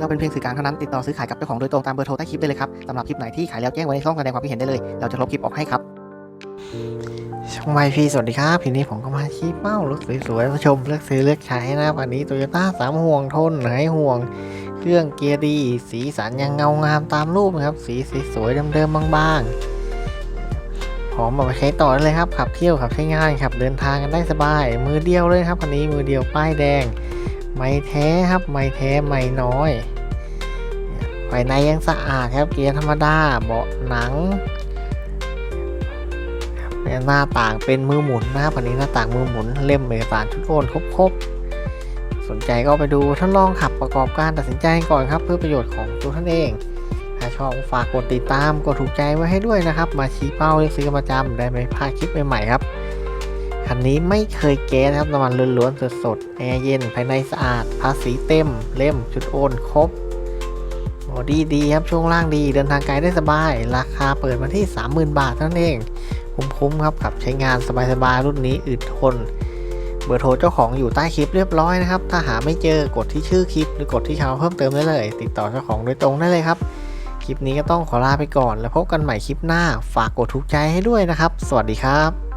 เราเป็นเพียงสื่อกลางเท่านั้นติดต่อซื้อขายกับเจ้าของโดยตรงตามเบอร์โทรใต้คลิปได้เลยครับสำหรับคลิปไหนที่ขายแล้วแจ้งไว้ในช่องแสดงความคิดเห็นได้เลย เราจะลบคลิปออกให้ครับช่องไมพีสวัสดีครับทีนี้ผมก็มาชี้เป้ารถสวยๆมาชมเลือกซื้อเลือกใช้นะวันนี้โตโยต้าสามห่วงทนหายห่วง เครื่องเกียร์ดี สีสันยังเงางามตามรูปนะครับ สีสวยๆเดิมๆบางๆพร้อมเอาใช้ต่อได้เลยครับขับเที่ยวขับใช้งานขับเดินทางกันได้สบาย มือเดียวเลยครับคันนี้มือเดียวป้ายแดง ไม่แท้ครับไม่แท้ไม่น้อยภายในยังสะอาดครับเกียร์ธรรมดาเบาะหนังหน้าต่างเป็นมือหมุนนะครับอันนี้หน้าต่างมือหมุนเล่มเอกสารชุดโอนครบๆสนใจก็ไปดูทดลองขับประกอบการตัดสินใจก่อนครับเพื่อประโยชน์ของตัวท่านเองถ้าชอบฝากกดติดตามกดถูกใจไว้ให้ด้วยนะครับ มาชี้เป้าเลือกซื้อประจำได้ไม่พลาดคลิปใหม่ๆครับ คันนี้ไม่เคยแก๊สนะครับน้ำมันล้วนๆสดๆแอร์เย็นภายในสะอาดภาษีเต็ม เล่มชุดโอนครบบอดี้ดีครับช่วงล่างดีเดินทางไกลได้สบาย ราคาเปิดมาที่ 30,000 บาทเท่านั้นเอง คุ้มๆครับขับใช้งานสบายๆรุ่นนี้อึดทน เบอร์โทรเจ้าของอยู่ใต้คลิปเรียบร้อยนะครับ ถ้าหาไม่เจอกดที่ชื่อคลิป หรือกดที่ชาวเพิ่มเติมได้เลย ติดต่อเจ้าของโดยตรงได้เลยครับ คลิปนี้ก็ต้องขอลาไปก่อน แล้วพบกันใหม่คลิปหน้า ฝากกดถูกใจให้ด้วยนะครับ สวัสดีครับ